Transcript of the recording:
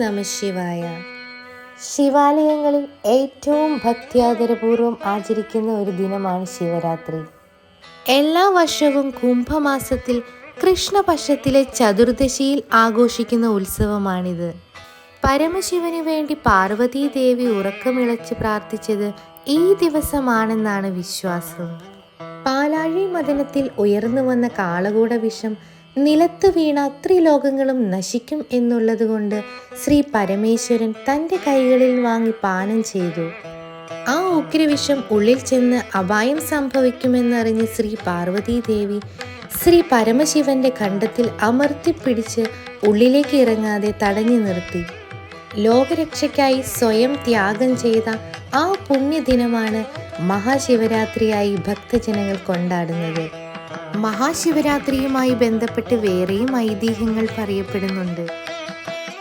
നമ ശിവായ. ശിവാലയങ്ങളിൽ ഏറ്റവും ഭക്തിയാദരപൂർവം ആചരിക്കുന്ന ഒരു ദിനമാണ് ശിവരാത്രി. എല്ലാ വർഷവും കുംഭമാസത്തിൽ കൃഷ്ണപക്ഷത്തിലെ ചതുർദശിയിൽ ആഘോഷിക്കുന്ന ഉത്സവമാണിത്. പരമശിവന് വേണ്ടി പാർവതീ ദേവി ഉറക്കമിളച്ച് പ്രാർത്ഥിച്ചത് ഈ ദിവസമാണെന്നാണ് വിശ്വാസം. പാലാഴി മദനത്തിൽ ഉയർന്നു വന്ന കാളകൂട വിഷം നിലത്ത് വീണ ത്രിലോകങ്ങളും നശിക്കും എന്നുള്ളതുകൊണ്ട് ശ്രീ പരമേശ്വരൻ തന്റെ കൈകളിൽ വാങ്ങി പാനം ചെയ്തു. ആ ഉഗ്രവിഷം ഉള്ളിൽ ചെന്ന് അപായം സംഭവിക്കുമെന്നറിഞ്ഞ് ശ്രീ പാർവതീദേവി ശ്രീ പരമശിവന്റെ കണ്ടത്തിൽ അമർത്തിപ്പിടിച്ച് ഉള്ളിലേക്ക് ഇറങ്ങാതെ തടഞ്ഞു നിർത്തി. ലോകരക്ഷയ്ക്കായി സ്വയം ത്യാഗം ചെയ്ത ആ പുണ്യദിനമാണ് മഹാശിവരാത്രിയായി ഭക്തജനങ്ങൾ കൊണ്ടാടുന്നത്. മഹാശിവരാത്രിയുമായി ബന്ധപ്പെട്ട് വേറെയും ഐതിഹ്യങ്ങൾ പറയപ്പെടുന്നുണ്ട്.